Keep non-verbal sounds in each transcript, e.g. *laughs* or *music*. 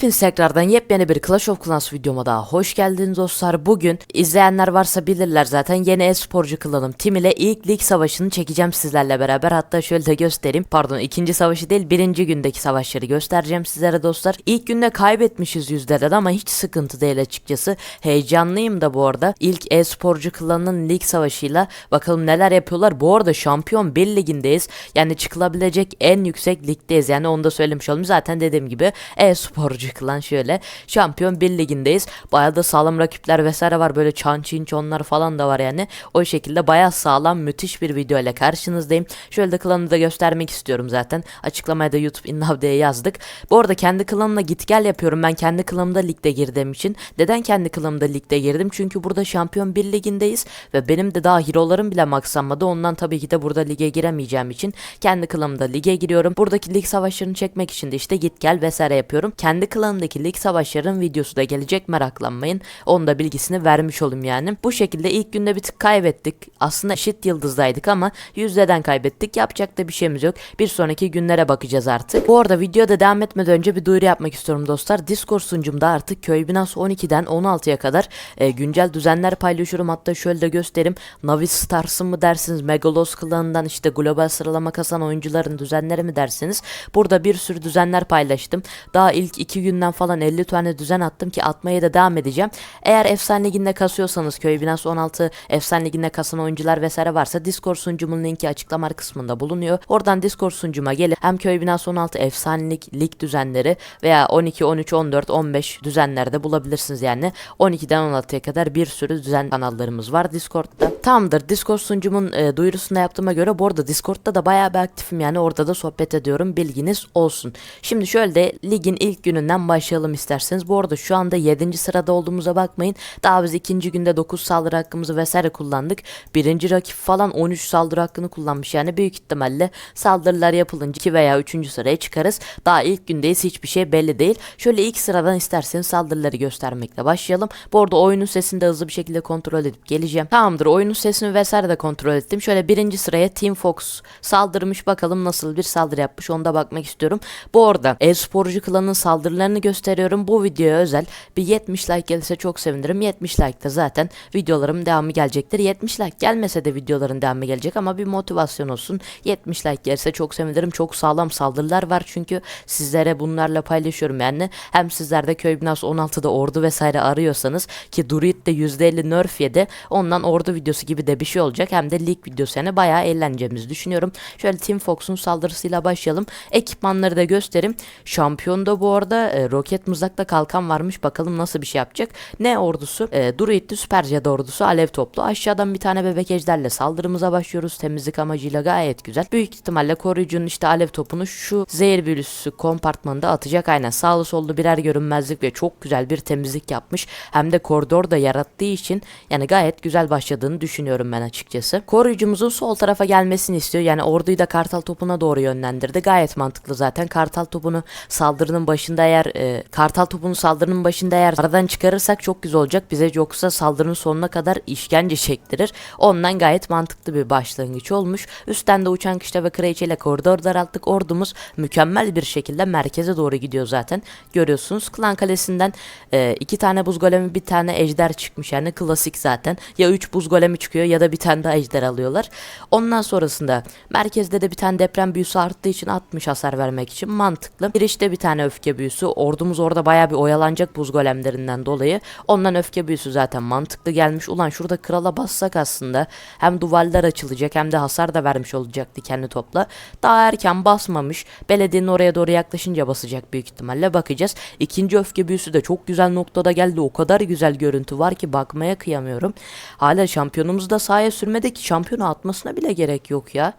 Hepiniz tekrardan yepyeni bir Clash of Clans videoma daha hoş geldiniz dostlar. Bugün izleyenler varsa bilirler zaten yeni e-sporcu klanım Tim ile ilk lig savaşını çekeceğim sizlerle beraber. Hatta şöyle de göstereyim. Pardon ikinci savaşı değil birinci gündeki savaşları göstereceğim sizlere dostlar. İlk günde kaybetmişiz yüzlerden ama hiç sıkıntı değil açıkçası. Heyecanlıyım da bu arada. İlk e-sporcu klanının lig savaşıyla bakalım neler yapıyorlar. Bu arada şampiyon 1 ligindeyiz. Yani çıkılabilecek en yüksek ligdeyiz. Yani onu da söylemiş olayım. Zaten dediğim gibi e-sporcu klan şöyle. Şampiyon 1 ligindeyiz. Bayağı da sağlam rakipler vesaire var. Böyle çan çin çonlar falan da var yani. O şekilde bayağı sağlam müthiş bir video ile karşınızdayım. Şöyle de klanı da göstermek istiyorum zaten. Açıklamaya da YouTube InNow diye yazdık. Bu arada kendi klanımla git gel yapıyorum. Ben kendi klanımda ligde girdiğim için. Neden kendi klanımda ligde girdim? Çünkü burada şampiyon 1 ligindeyiz. Ve benim de daha hero'larım bile maksanmadı. Ondan tabii ki de burada lige giremeyeceğim için kendi klanımda lige giriyorum. Buradaki lig savaşlarını çekmek için de işte git gel vesaire yapıyorum. Kendi klanımdaki lig savaşlarının videosu da gelecek meraklanmayın. Onun da bilgisini vermiş olayım yani. Bu şekilde ilk günde bir tık kaybettik. Aslında eşit yıldızdaydık ama yüzdeden kaybettik. Yapacak da bir şeyimiz yok. Bir sonraki günlere bakacağız artık. Bu arada videoda devam etmeden önce bir duyuru yapmak istiyorum dostlar. Discord sunucumda artık Köy Binans 12'den 16'ya kadar e, güncel düzenler paylaşıyorum. Hatta şöyle de göstereyim. Navi Stars'ın mı dersiniz? Megalos klanından işte global sıralama kasan oyuncuların düzenleri mi dersiniz? Burada bir sürü düzenler paylaştım. Daha ilk 2 günden falan 50 tane düzen attım ki atmaya da devam edeceğim. Eğer efsane liginde kasıyorsanız Köy Binans 16 efsane liginde kasan oyuncular vesaire varsa Discord sunucumun linki açıklama kısmında bulunuyor. Oradan Discord sunucuma gelin. Hem Köy Binans 16 efsanelik lig düzenleri veya 12, 13, 14, 15 düzenlerde bulabilirsiniz yani. 12'den 16'ya kadar bir sürü düzen kanallarımız var Discord'da. Tamamdır. Discord sunucumun e, duyurusunu yaptığıma göre bu arada Discord'da da bayağı bir aktifim yani orada da sohbet ediyorum. Bilginiz olsun. Şimdi şöyle de ligin ilk gününden başlayalım isterseniz. Bu arada şu anda 7. sırada olduğumuza bakmayın. Daha biz ikinci günde 9 saldırı hakkımızı vesaire kullandık. Birinci rakip falan 13 saldırı hakkını kullanmış. Yani büyük ihtimalle saldırılar yapılınca 2 veya 3. sıraya çıkarız. Daha ilk gündeyiz hiçbir şey belli değil. Şöyle ilk sıradan isterseniz saldırıları göstermekle başlayalım. Bu arada oyunun sesini de hızlı bir şekilde kontrol edip geleceğim. Tamamdır oyunun sesini vesaire de kontrol ettim. Şöyle birinci sıraya Team Fox saldırmış bakalım nasıl bir saldırı yapmış onu da bakmak istiyorum. Bu arada e-sporcu klanın saldırılarını gösteriyorum. Bu videoya özel bir 70 like gelirse çok sevinirim. 70 like de zaten videolarım devamı gelecektir. 70 like gelmese de videoların devamı gelecek ama bir motivasyon olsun. 70 like gelirse çok sevinirim. Çok sağlam saldırılar var çünkü sizlere bunlarla paylaşıyorum yani. Hem sizler de Köy Binası 16'da ordu vesaire arıyorsanız ki Druid de %50 nerf yedi. Ondan ordu videosu gibi de bir şey olacak. Hem de lig videosu yani bayağı eğleneceğimizi düşünüyorum. Şöyle Team Fox'un saldırısıyla başlayalım. Ekipmanları da göstereyim. Şampiyonda bu arada e, roket mızrakla kalkan varmış. Bakalım nasıl bir şey yapacak. Ne ordusu? E, Druid'li Süper Cadı ordusu alev toplu. Aşağıdan bir tane bebek ejderle saldırımıza başlıyoruz. Temizlik amacıyla gayet güzel. Büyük ihtimalle koruyucunun işte alev topunu şu zehir büyüsü kompartmanında atacak. Aynen sağlı sollu birer görünmezlik ve çok güzel bir temizlik yapmış. Hem de koridor da yarattığı için yani gayet güzel başladığını düşünüyorum ben açıkçası. Koruyucumuzun sol tarafa gelmesini istiyor. Yani orduyu da kartal topuna doğru yönlendirdi. Gayet mantıklı zaten. Kartal topunu saldırının başında eğer e, kartal topunu saldırının başında eğer aradan çıkarırsak çok güzel olacak. Bize yoksa saldırının sonuna kadar işkence çektirir. Ondan gayet mantıklı bir başlangıç olmuş. Üstten de uçan kışla ve kraliçe ile koridor daralttık. Ordumuz mükemmel bir şekilde merkeze doğru gidiyor zaten. Görüyorsunuz. Klan Kalesi'nden e, iki tane buz golemi bir tane ejder çıkmış. Yani klasik zaten. Ya üç buz golemi çıkıyor ya da bir tane daha ejder alıyorlar. Ondan sonrasında merkezde de bir tane deprem büyüsü arttığı için 60 hasar vermek için mantıklı. Girişte bir tane öfke büyüsü. Ordumuz orada baya bir oyalanacak buz golemlerinden dolayı. Ondan öfke büyüsü zaten mantıklı gelmiş. Ulan şurada krala bassak aslında hem duvarlar açılacak hem de hasar da vermiş olacak dikenli topla. Daha erken basmamış. Belediyenin oraya doğru yaklaşınca basacak büyük ihtimalle bakacağız. İkinci öfke büyüsü de çok güzel noktada geldi. O kadar güzel görüntü var ki bakmaya kıyamıyorum. Hala şampiyonumuzu da sahaya sürmedi ki şampiyonu atmasına bile gerek yok ya.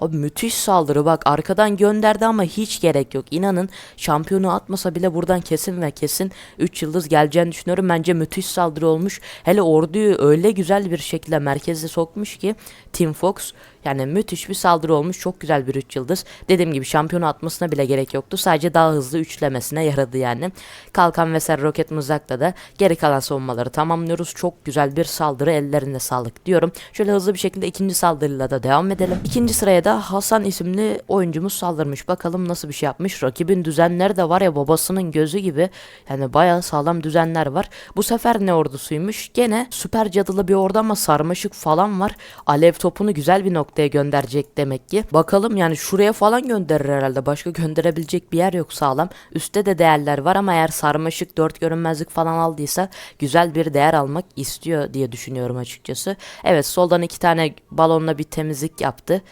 Abi müthiş saldırı bak arkadan gönderdi ama hiç gerek yok. İnanın şampiyonu atmasa bile buradan kesin ve kesin 3 yıldız geleceğini düşünüyorum. Bence müthiş saldırı olmuş. Hele orduyu öyle güzel bir şekilde merkeze sokmuş ki Team Fox Yani müthiş bir saldırı olmuş. Çok güzel bir 3 yıldız. Dediğim gibi şampiyonu atmasına bile gerek yoktu. Sadece daha hızlı üçlemesine yaradı yani. Kalkan vesaire roket mızrakla da geri kalan savunmaları tamamlıyoruz. Çok güzel bir saldırı ellerine sağlık diyorum. Şöyle hızlı bir şekilde ikinci saldırıyla da devam edelim. İkinci sıraya da Hasan isimli oyuncumuz saldırmış. Bakalım nasıl bir şey yapmış. Rakibin düzenleri de var ya babasının gözü gibi. Yani bayağı sağlam düzenler var. Bu sefer ne ordusuymuş? Gene süper cadılı bir ordu ama sarmaşık falan var. Alev topunu güzel bir noktaya gönderecek demek ki. Bakalım yani şuraya falan gönderir herhalde. Başka gönderebilecek bir yer yok sağlam. Üstte de değerler var ama eğer sarmaşık dört görünmezlik falan aldıysa güzel bir değer almak istiyor diye düşünüyorum açıkçası. Evet soldan iki tane balonla bir temizlik yaptı.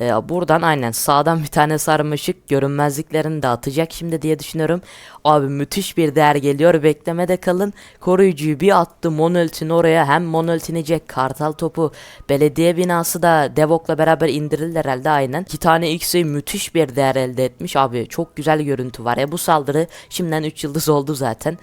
Ee, buradan aynen sağdan bir tane sarmaşık görünmezliklerini de atacak şimdi diye düşünüyorum. Abi müthiş bir değer geliyor beklemede kalın. Koruyucuyu bir attı monolitin oraya hem monolitinecek kartal topu belediye binası da Devok'la beraber indirildi herhalde aynen. İki tane X'i müthiş bir değer elde etmiş abi çok güzel görüntü var ya bu saldırı şimdiden 3 yıldız oldu zaten.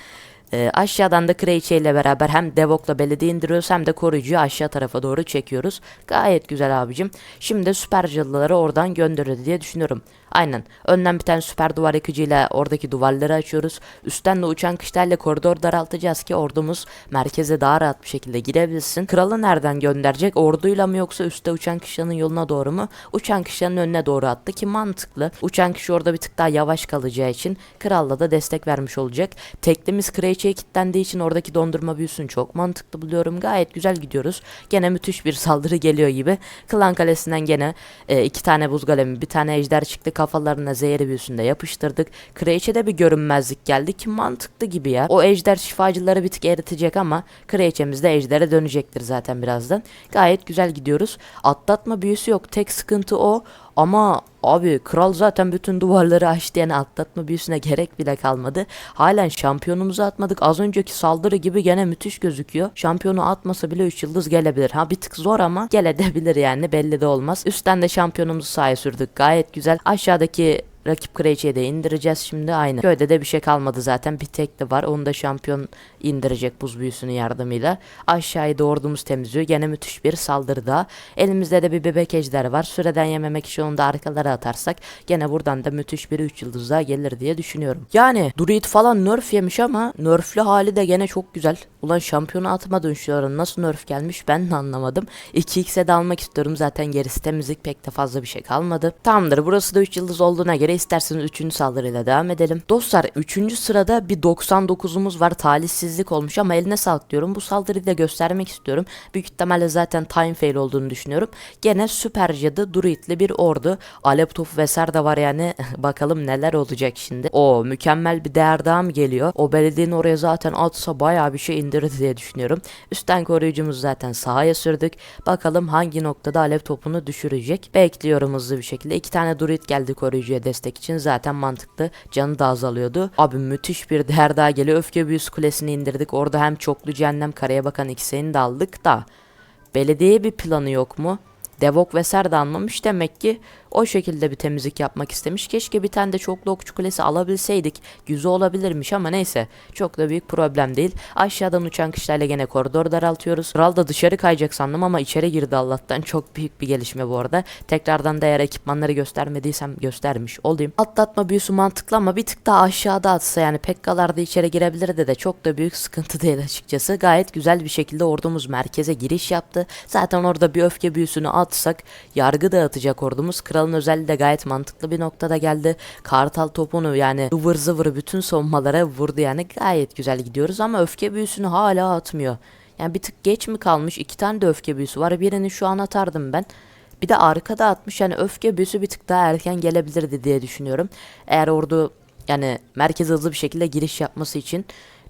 Ee, aşağıdan da Kraliçe ile beraber hem Devok'la belediye indiriyoruz hem de koruyucuyu aşağı tarafa doğru çekiyoruz. Gayet güzel abicim. Şimdi süper cadıları oradan gönderirdi diye düşünüyorum. Aynen. Önden bir tane süper duvar yıkıcıyla oradaki duvarları açıyoruz. Üstten de uçan kışlarla koridor daraltacağız ki ordumuz merkeze daha rahat bir şekilde girebilsin. Kralı nereden gönderecek? Orduyla mı yoksa üstte uçan kışlanın yoluna doğru mu? Uçan kışlanın önüne doğru attı ki mantıklı. Uçan kişi orada bir tık daha yavaş kalacağı için kralla da destek vermiş olacak. Teklimiz kraliçeye kilitlendiği için oradaki dondurma büyüsünü çok mantıklı buluyorum. Gayet güzel gidiyoruz. Gene müthiş bir saldırı geliyor gibi. Klan kalesinden gene e, iki tane buz golemi, bir tane ejder çıktı kafalarına zehri büyüsünde yapıştırdık. Kraliçede bir görünmezlik geldi ki mantıklı gibi ya. O ejder şifacıları bir tık eritecek ama kraliçemiz de ejdere dönecektir zaten birazdan. Gayet güzel gidiyoruz. Atlatma büyüsü yok. Tek sıkıntı o. Ama abi kral zaten bütün duvarları açtı yani atlatma büyüsüne gerek bile kalmadı. Halen şampiyonumuzu atmadık. Az önceki saldırı gibi gene müthiş gözüküyor. Şampiyonu atmasa bile 3 yıldız gelebilir. Ha bir tık zor ama gelebilir yani belli de olmaz. Üstten de şampiyonumuzu sahaya sürdük. Gayet güzel. Aşağıdaki Rakip kraliçeyi de indireceğiz şimdi aynı. Köyde de bir şey kalmadı zaten. Bir tek de var. Onu da şampiyon indirecek buz büyüsünün yardımıyla. Aşağıya da ordumuz temizliyor. Gene müthiş bir saldırı daha. Elimizde de bir bebek ejder var. Süreden yememek için onu da arkalara atarsak gene buradan da müthiş bir 3 yıldız daha gelir diye düşünüyorum. Yani Druid falan nerf yemiş ama nerflü hali de gene çok güzel. Ulan şampiyonu atmadın şu ara nasıl nerf gelmiş ben de anlamadım. 2x'e de almak istiyorum zaten gerisi temizlik pek de fazla bir şey kalmadı. Tamamdır burası da 3 yıldız olduğuna göre isterseniz 3. saldırıyla devam edelim. Dostlar 3. sırada bir 99'umuz var talihsizlik olmuş ama eline sağlık diyorum. Bu saldırıyı da göstermek istiyorum. Büyük ihtimalle zaten time fail olduğunu düşünüyorum. Gene süper cadı druidli bir ordu. Alep topu vesaire de var yani *laughs* bakalım neler olacak şimdi. O mükemmel bir değer daha mı geliyor? O belediyenin oraya zaten atsa baya bir şey indirdi diye düşünüyorum. Üstten koruyucumuzu zaten sahaya sürdük. Bakalım hangi noktada alev topunu düşürecek. Bekliyorum hızlı bir şekilde. İki tane druid geldi koruyucuya destek için zaten mantıklı. Canı da azalıyordu. Abi müthiş bir değer daha geliyor. Öfke büyüsü kulesini indirdik. Orada hem çoklu cehennem karaya bakan ikisini de aldık da. Belediye bir planı yok mu? Devok vesaire de almamış demek ki o şekilde bir temizlik yapmak istemiş. Keşke bir tane de çoklu okçu kulesi alabilseydik. Güzel olabilirmiş ama neyse. Çok da büyük problem değil. Aşağıdan uçan kışlarla gene koridor daraltıyoruz. Kral da dışarı kayacak sandım ama içeri girdi Allah'tan. Çok büyük bir gelişme bu arada. Tekrardan da eğer ekipmanları göstermediysem göstermiş olayım. Atlatma büyüsü mantıklı ama bir tık daha aşağıda atsa yani Pekkalar da içeri girebilirdi de çok da büyük sıkıntı *laughs* değil açıkçası. Gayet güzel bir şekilde ordumuz merkeze giriş yaptı. Zaten orada bir öfke büyüsünü atsak yargı dağıtacak ordumuz. Kralın özelliği de gayet mantıklı bir noktada geldi. Kartal topunu yani ıvır zıvır bütün savunmalara vurdu yani gayet güzel gidiyoruz ama öfke büyüsünü hala atmıyor. Yani bir tık geç mi kalmış? İki tane de öfke büyüsü var. Birini şu an atardım ben. Bir de arkada atmış yani öfke büyüsü bir tık daha erken gelebilirdi diye düşünüyorum. Eğer ordu yani merkez hızlı bir şekilde giriş yapması için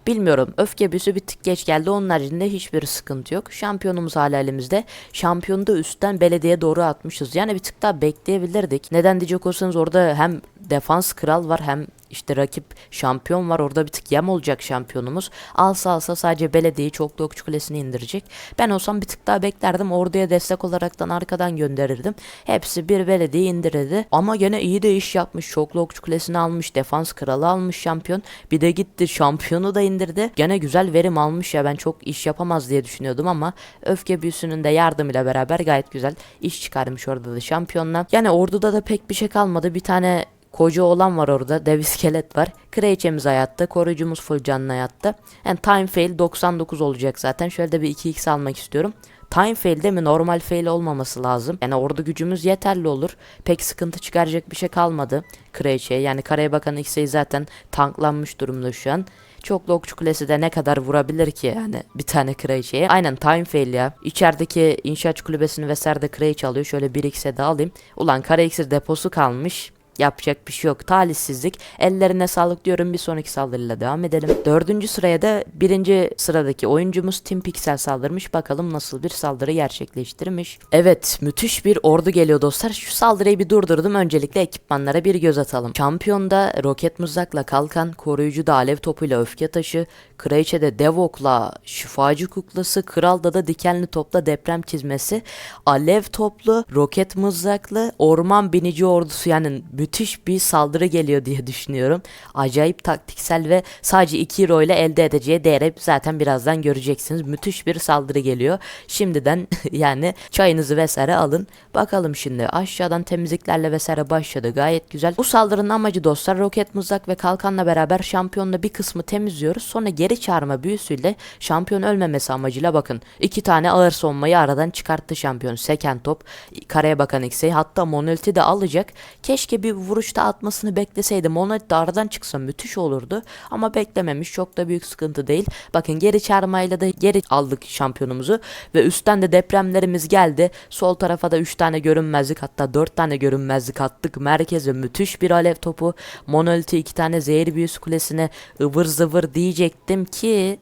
Bilmiyorum. Öfke büyüsü bir tık geç geldi. Onun haricinde hiçbir sıkıntı yok. Şampiyonumuz hala elimizde. Şampiyonu da üstten belediye doğru atmışız. Yani bir tık daha bekleyebilirdik. Neden diyecek olsanız orada hem defans kral var hem işte rakip şampiyon var orada bir tık yem olacak şampiyonumuz. Alsa alsa sadece belediyeyi çoklu okçu kulesini indirecek. Ben olsam bir tık daha beklerdim orduya destek olaraktan arkadan gönderirdim. Hepsi bir belediye indirirdi. Ama gene iyi de iş yapmış. Çoklu okçu kulesini almış. Defans kralı almış şampiyon. Bir de gitti şampiyonu da indirdi. Gene güzel verim almış ya ben çok iş yapamaz diye düşünüyordum ama öfke büyüsünün de yardımıyla beraber gayet güzel iş çıkarmış orada da şampiyonla. Yani orduda da pek bir şey kalmadı. Bir tane Koca olan var orada. Dev iskelet var. Kraliçemiz hayatta. Koruyucumuz full canlı hayatta. Yani time fail 99 olacak zaten. Şöyle de bir 2x almak istiyorum. Time fail değil mi? Normal fail olmaması lazım. Yani ordu gücümüz yeterli olur. Pek sıkıntı çıkaracak bir şey kalmadı. Kraliçeye. Yani Karaya Bakan X'e zaten tanklanmış durumda şu an. Çoklu okçu kulesi de ne kadar vurabilir ki yani bir tane kraliçeye. Aynen time fail ya. İçerideki inşaat kulübesini vesaire de kraliçe alıyor. Şöyle 1x'e de alayım. Ulan kara iksir deposu kalmış. Yapacak bir şey yok. Talihsizlik. Ellerine sağlık diyorum. Bir sonraki saldırıyla devam edelim. Dördüncü sıraya da birinci sıradaki oyuncumuz Tim Pixel saldırmış. Bakalım nasıl bir saldırı gerçekleştirmiş. Evet müthiş bir ordu geliyor dostlar. Şu saldırıyı bir durdurdum. Öncelikle ekipmanlara bir göz atalım. Şampiyonda roket mızrakla kalkan, koruyucu da alev topuyla öfke taşı, kraliçede dev okla şifacı kuklası, kralda da dikenli topla deprem çizmesi, alev toplu, roket mızraklı, orman binici ordusu yani müthiş bir saldırı geliyor diye düşünüyorum. Acayip taktiksel ve sadece 2 euro ile elde edeceği değeri zaten birazdan göreceksiniz. Müthiş bir saldırı geliyor. Şimdiden *laughs* yani çayınızı vesaire alın. Bakalım şimdi aşağıdan temizliklerle vesaire başladı. Gayet güzel. Bu saldırının amacı dostlar roket mızrak ve kalkanla beraber şampiyonla bir kısmı temizliyoruz. Sonra geri çağırma büyüsüyle şampiyon ölmemesi amacıyla bakın. iki tane ağır savunmayı aradan çıkarttı şampiyon. Seken top, kareye bakan X'e hatta Monolith'i de alacak. Keşke bir vuruşta atmasını bekleseydi. Monolith de aradan çıksa müthiş olurdu. Ama beklememiş. Çok da büyük sıkıntı değil. Bakın geri çağırmayla da geri aldık şampiyonumuzu. Ve üstten de depremlerimiz geldi. Sol tarafa da 3 tane görünmezlik hatta 4 tane görünmezlik attık. Merkeze müthiş bir alev topu. Monolith'i 2 tane zehir büyüsü kulesine ıvır zıvır diyecektim ki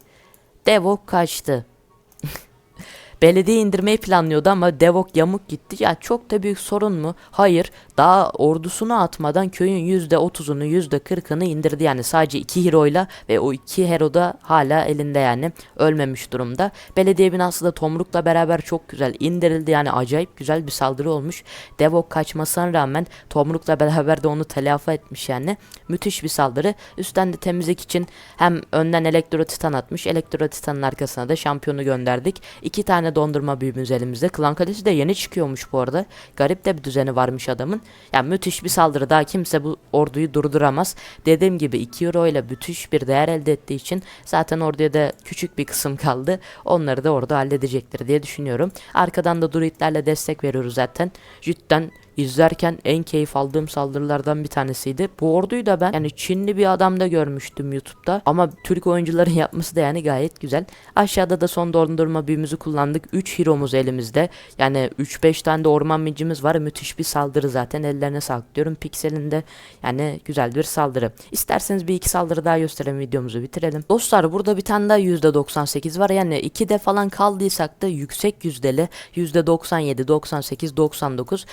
Devok kaçtı. Belediye indirmeyi planlıyordu ama Devok yamuk gitti. Ya çok da büyük sorun mu? Hayır. Daha ordusunu atmadan köyün %30'unu %40'ını indirdi. Yani sadece 2 hero'yla ve o 2 hero da hala elinde yani. Ölmemiş durumda. Belediye binası da Tomruk'la beraber çok güzel indirildi. Yani acayip güzel bir saldırı olmuş. Devok kaçmasına rağmen Tomruk'la beraber de onu telafi etmiş yani. Müthiş bir saldırı. Üstten de temizlik için hem önden Elektro Titan atmış. Elektro Titan'ın arkasına da şampiyonu gönderdik. İki tane dondurma büyüğümüz elimizde. Klan Kalesi de yeni çıkıyormuş bu arada. Garip de bir düzeni varmış adamın. Yani müthiş bir saldırı. Daha kimse bu orduyu durduramaz. Dediğim gibi 2 euro ile müthiş bir değer elde ettiği için zaten orduya da küçük bir kısım kaldı. Onları da orada halledecektir diye düşünüyorum. Arkadan da druidlerle destek veriyoruz zaten. Cidden izlerken en keyif aldığım saldırılardan bir tanesiydi. Bu orduyu da ben yani Çinli bir adamda görmüştüm YouTube'da. Ama Türk oyuncuların *laughs* yapması da yani gayet güzel. Aşağıda da son dondurma büyümüzü kullandık. 3 hero'muz elimizde. Yani 3-5 tane de orman mincimiz var. Müthiş bir saldırı zaten. Ellerine sağlık diyorum. Pikselinde yani güzel bir saldırı. İsterseniz bir iki saldırı daha gösterelim videomuzu bitirelim. Dostlar burada bir tane daha %98 var. Yani 2'de falan kaldıysak da yüksek yüzdeli %97, 98, 99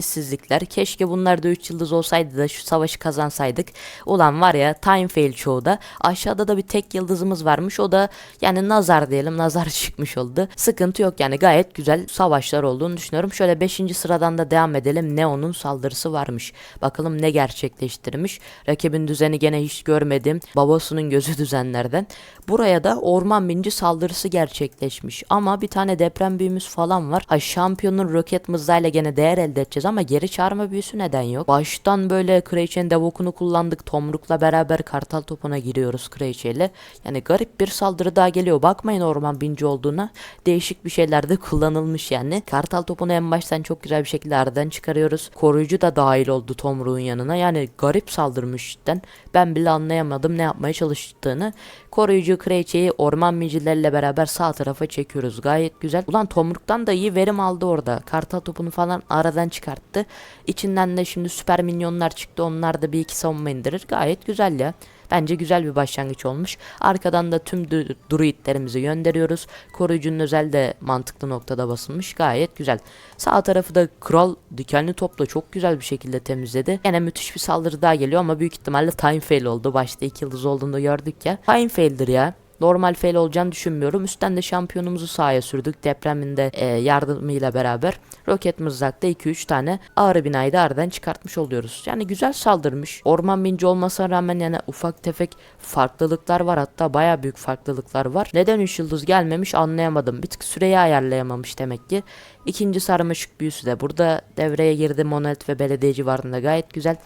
talihsizlikler. Keşke bunlar da 3 yıldız olsaydı da şu savaşı kazansaydık. Ulan var ya time fail çoğu da. Aşağıda da bir tek yıldızımız varmış. O da yani nazar diyelim. Nazar *laughs* çıkmış oldu. Sıkıntı yok yani gayet güzel savaşlar olduğunu düşünüyorum. Şöyle 5. sıradan da devam edelim. Neo'nun saldırısı varmış. Bakalım ne gerçekleştirmiş. Rakibin düzeni gene hiç görmedim. Babasının gözü *laughs* düzenlerden. Buraya da orman binci saldırısı gerçekleşmiş. Ama bir tane deprem büyümüz falan var. Ha şampiyonun roket mızrağıyla gene değer elde edeceğiz ama geri çağırma büyüsü neden yok? Baştan böyle Kraliçenin devokunu kullandık. Tomruk'la beraber kartal topuna giriyoruz Kraliçe ile. Yani garip bir saldırı daha geliyor. Bakmayın orman binci olduğuna. Değişik bir şeyler de kullanılmış yani. Kartal topunu en baştan çok güzel bir şekilde aradan çıkarıyoruz. Koruyucu da dahil oldu Tomruk'un yanına. Yani garip saldırmış cidden. Ben bile anlayamadım ne yapmaya çalıştığını. Koruyucu kraliçeyi orman mincilerle beraber sağ tarafa çekiyoruz. Gayet güzel. Ulan Tomruk'tan da iyi verim aldı orada. Kartal topunu falan aradan çıkarttı. İçinden de şimdi süper minyonlar çıktı. Onlar da bir iki savunma indirir. Gayet güzel ya. Bence güzel bir başlangıç olmuş. Arkadan da tüm druidlerimizi gönderiyoruz. Koruyucunun özel de mantıklı noktada basılmış. Gayet güzel. Sağ tarafı da kral dikenli topla çok güzel bir şekilde temizledi. Yine müthiş bir saldırı daha geliyor ama büyük ihtimalle time fail oldu. Başta iki yıldız olduğunu gördük ya. Time fail'dir ya. Normal fail olacağını düşünmüyorum. Üstten de şampiyonumuzu sahaya sürdük. Depreminde e, yardımıyla beraber. Roket mızrakta 2-3 tane ağrı binayı da aradan çıkartmış oluyoruz. Yani güzel saldırmış. Orman binci olmasına rağmen yani ufak tefek farklılıklar var. Hatta baya büyük farklılıklar var. Neden 3 yıldız gelmemiş anlayamadım. Bir tık süreyi ayarlayamamış demek ki. İkinci sarmaşık büyüsü de burada devreye girdi. Monet ve belediye civarında gayet güzel.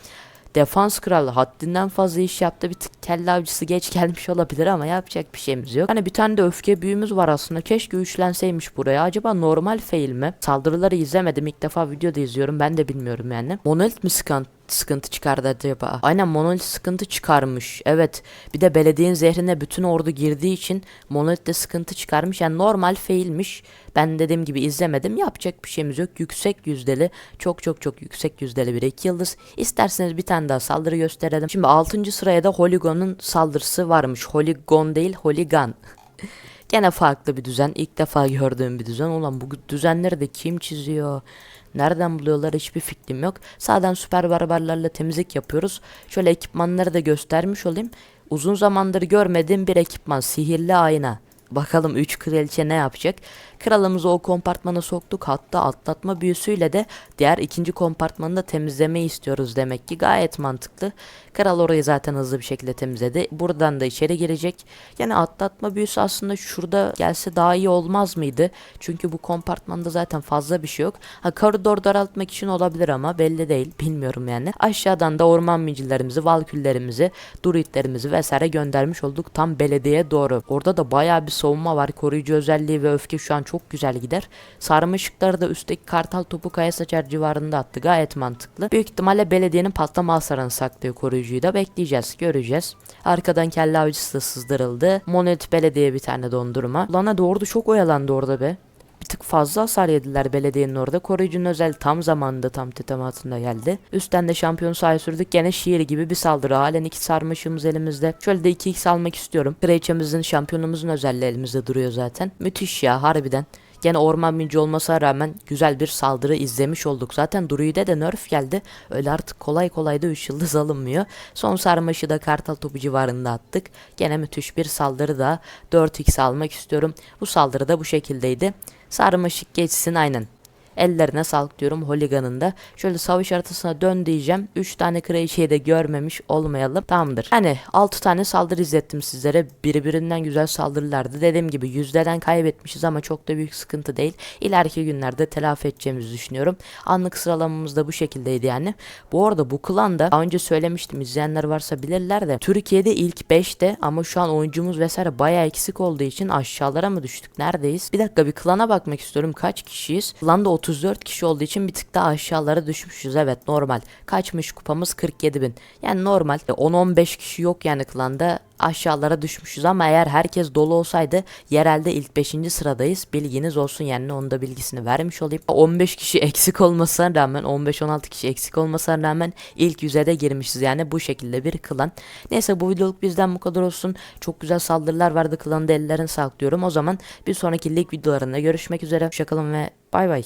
Defans kralı haddinden fazla iş yaptı. Bir tık kelle avcısı geç gelmiş olabilir ama yapacak bir şeyimiz yok. Hani bir tane de öfke büyümüz var aslında. Keşke üçlenseymiş buraya. Acaba normal fail mi? Saldırıları izlemedim. İlk defa videoda izliyorum. Ben de bilmiyorum yani. Monolith mi sıkıntı? Sıkıntı çıkardı acaba? Aynen Monolith sıkıntı çıkarmış. Evet. Bir de belediyenin zehrine bütün ordu girdiği için Monolith de sıkıntı çıkarmış. Yani normal failmiş. Ben dediğim gibi izlemedim. Yapacak bir şeyimiz yok. Yüksek yüzdeli. Çok çok çok yüksek yüzdeli bir iki yıldız. İsterseniz bir tane daha saldırı gösterelim. Şimdi 6. sıraya da Holigon'un saldırısı varmış. Holigon değil Holigan. *laughs* Gene farklı bir düzen. İlk defa gördüğüm bir düzen. Ulan bu düzenleri de kim çiziyor? Nereden buluyorlar hiçbir fikrim yok. Sağdan süper barbarlarla temizlik yapıyoruz. Şöyle ekipmanları da göstermiş olayım. Uzun zamandır görmediğim bir ekipman. Sihirli ayna. Bakalım 3 kraliçe ne yapacak? Kralımızı o kompartmana soktuk. Hatta atlatma büyüsüyle de diğer ikinci kompartmanı da temizlemeyi istiyoruz demek ki. Gayet mantıklı. Kral orayı zaten hızlı bir şekilde temizledi. Buradan da içeri girecek. Yani atlatma büyüsü aslında şurada gelse daha iyi olmaz mıydı? Çünkü bu kompartmanda zaten fazla bir şey yok. Ha koridor daraltmak için olabilir ama belli değil. *laughs* Bilmiyorum yani. Aşağıdan da orman mincilerimizi, valküllerimizi, druidlerimizi vesaire göndermiş olduk. Tam belediyeye doğru. Orada da bayağı bir savunma var. Koruyucu özelliği ve öfke şu an çok güzel gider. Sarmaşıkları da üstteki kartal topu kaya saçar civarında attı. Gayet mantıklı. Büyük ihtimalle belediyenin patlama hasarını saklıyor koruyucuyu da bekleyeceğiz. Göreceğiz. Arkadan kelle avcısı da sızdırıldı. Monet belediye bir tane dondurma. Lana doğru çok oyalandı orada be. Bir tık fazla hasar yediler belediyenin orada. Koruyucunun özel tam zamanında tam tetematında geldi. Üstten de şampiyon sahaya sürdük. Gene şiir gibi bir saldırı. Halen iki sarmaşığımız elimizde. Şöyle de 2x almak istiyorum. Kraliçemizin şampiyonumuzun özelliği elimizde duruyor zaten. Müthiş ya harbiden. Gene orman binci olmasına rağmen güzel bir saldırı izlemiş olduk. Zaten Druid'e de nerf geldi. Öyle artık kolay kolay da 3 yıldız *laughs* alınmıyor. Son sarmaşı da kartal topu civarında attık. Gene müthiş bir saldırı da 4x almak istiyorum. Bu saldırı da bu şekildeydi. Sarmaşık geçsin aynen. Ellerine sağlık diyorum Holigan'ın da. Şöyle savaş haritasına dön diyeceğim. 3 tane kraliçeyi de görmemiş olmayalım. Tamamdır. Hani 6 tane saldırı izlettim sizlere. Birbirinden güzel saldırılardı. Dediğim gibi yüzdeden kaybetmişiz ama çok da büyük sıkıntı değil. İleriki günlerde telafi edeceğimizi düşünüyorum. Anlık sıralamamız da bu şekildeydi yani. Bu arada bu klanda daha önce söylemiştim. izleyenler varsa bilirler de. Türkiye'de ilk 5'te ama şu an oyuncumuz vesaire bayağı eksik olduğu için aşağılara mı düştük? Neredeyiz? Bir dakika bir klana bakmak istiyorum. Kaç kişiyiz? Klanda 34 kişi olduğu için bir tık daha aşağılara düşmüşüz. Evet normal. Kaçmış kupamız 47 bin. Yani normal. 10-15 kişi yok yani klanda aşağılara düşmüşüz ama eğer herkes dolu olsaydı yerelde ilk 5. sıradayız. Bilginiz olsun yani onun da bilgisini vermiş olayım. 15 kişi eksik olmasına rağmen 15-16 kişi eksik olmasına rağmen ilk yüze de girmişiz yani bu şekilde bir klan. Neyse bu videoluk bizden bu kadar olsun. Çok güzel saldırılar vardı klanında ellerin sağlık diyorum. O zaman bir sonraki lig videolarında görüşmek üzere. Hoşçakalın ve bay bay.